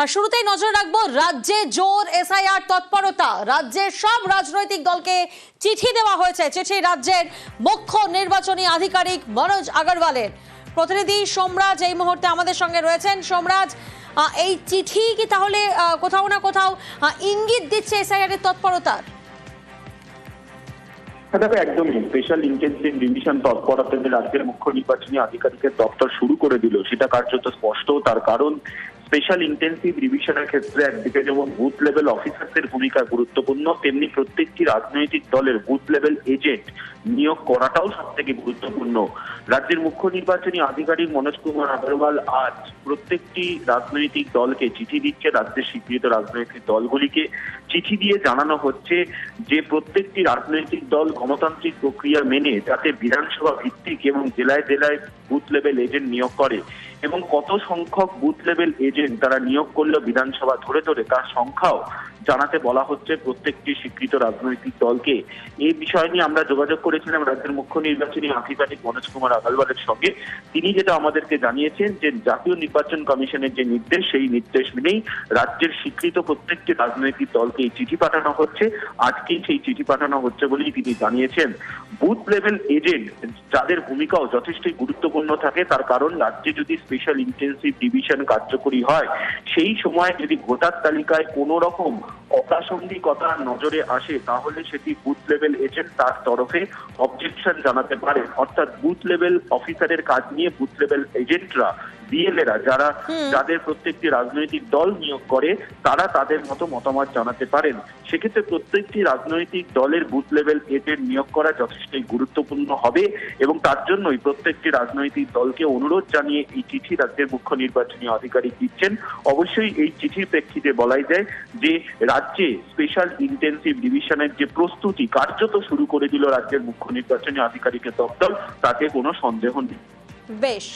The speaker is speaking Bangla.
আর শুরুতেই নজর রাখব রাজ্যে জোর এসআইআর তৎপরতা। রাজ্যের সব রাজনৈতিক দলকে চিঠি দেওয়া হয়েছে। চিঠি রাজ্যের মুখ্য নির্বাচনী আধিকারিক মনোজ আগরওয়ালের। প্রতিনিধি সোমরাজ এই মুহূর্তে আমাদের সঙ্গে রয়েছেন। সোমরাজ এই চিঠি কি তাহলে কোথাও না কোথাও ইঙ্গিত দিচ্ছে এসআইআর এর তৎপরতার? হ্যাঁ দেখো, একদমই। স্পেশাল ইন্টেন্সিভ ডিভিশন তৎপরতা যে রাজ্যের মুখ্য নির্বাচনী আধিকারিকের দপ্তর শুরু করে দিল, সেটা কার্যত স্পষ্ট। তার কারণ স্পেশাল ইন্টেন্সিভ রিভিশনের ক্ষেত্রে একদিকে যেমন বুথ লেভেল অফিসারদের ভূমিকা গুরুত্বপূর্ণ। তেমনি প্রত্যেকটি রাজনৈতিক দলের বুথ লেভেল এজেন্ট নিয়োগ করাটাও সব থেকে গুরুত্বপূর্ণ। রাজ্যের মুখ্য নির্বাচনী আধিকারিক মনোজ কুমার আগরওয়াল আজ প্রত্যেকটি রাজনৈতিক দলকে চিঠি দিচ্ছে রাজ্যের স্বীকৃত রাজনৈতিক দলগুলিকে। চিঠি দিয়ে জানানো হচ্ছে যে, প্রত্যেকটি রাজনৈতিক দল গণতান্ত্রিক প্রক্রিয়া মেনে যাতে বিধানসভা ভিত্তিক এবং জেলায় জেলায় বুথ লেভেল এজেন্ট নিয়োগ করে এবং কত সংখ্যক বুথ লেভেল এজেন্ট তারা নিয়োগ করল বিধানসভা ধরে ধরে তার সংখ্যাও জানাতে বলা হচ্ছে প্রত্যেকটি স্বীকৃত রাজনৈতিক দলকে। এই বিষয় নিয়ে আমরা যোগাযোগ করেছিলাম রাজ্যের মুখ্য নির্বাচনী আধিকারিক মনোজ কুমার আগালওয়ালের সঙ্গে। তিনি যেটা আমাদেরকে জানিয়েছেন যে জাতীয় নির্বাচন কমিশনের যে নির্দেশ, সেই নির্দেশ মেনেই রাজ্যের স্বীকৃত প্রত্যেকটি রাজনৈতিক দলকে এই চিঠি পাঠানো হচ্ছে। আজকেই সেই চিঠি পাঠানো হচ্ছে বলেই তিনি জানিয়েছেন। বুথ লেভেল এজেন্ট যাদের ভূমিকাও যথেষ্টই গুরুত্বপূর্ণ থাকে, তার কারণ রাজ্যে যদি স্পেশাল ইন্টেন্সিভ ডিভিশন কার্যকরী হয়, সেই সময় যদি ভোটার তালিকায় কোনো রকম অপ্রাসঙ্গিকতা নজরে আসে, তাহলে সেটি বুথ লেভেল এজেন্ট তার তরফে অবজেকশন জানাতে পারে। অর্থাৎ বুথ লেভেল অফিসারের কাজ নিয়ে বুথ লেভেল এজেন্টরা বিএলএরা যারা যাদের প্রত্যেকটি রাজনৈতিক দল নিয়োগ করে তারা তাদের মতো মতামত জানাতে পারেন। সেক্ষেত্রে প্রত্যেকটি রাজনৈতিক দলের বুথ লেভেল এজেন্ট নিয়োগ করা যথেষ্টই গুরুত্বপূর্ণ হবে এবং তার জন্যই প্রত্যেকটি রাজনৈতিক দলকে অনুরোধ জানিয়ে এই চিঠি রাজ্যের মুখ্য নির্বাচনী আধিকারিক দিচ্ছেন। অবশ্যই এই চিঠির প্রেক্ষিতে বলাই যায় যে রাজ্যে স্পেশাল ইন্টেন্সিভ ডিভিশনের যে প্রস্তুতি কার্যত শুরু করে দিল রাজ্যের মুখ্য নির্বাচনী আধিকারিকের দপ্তর তাতে কোনো সন্দেহ নেই। বেশ।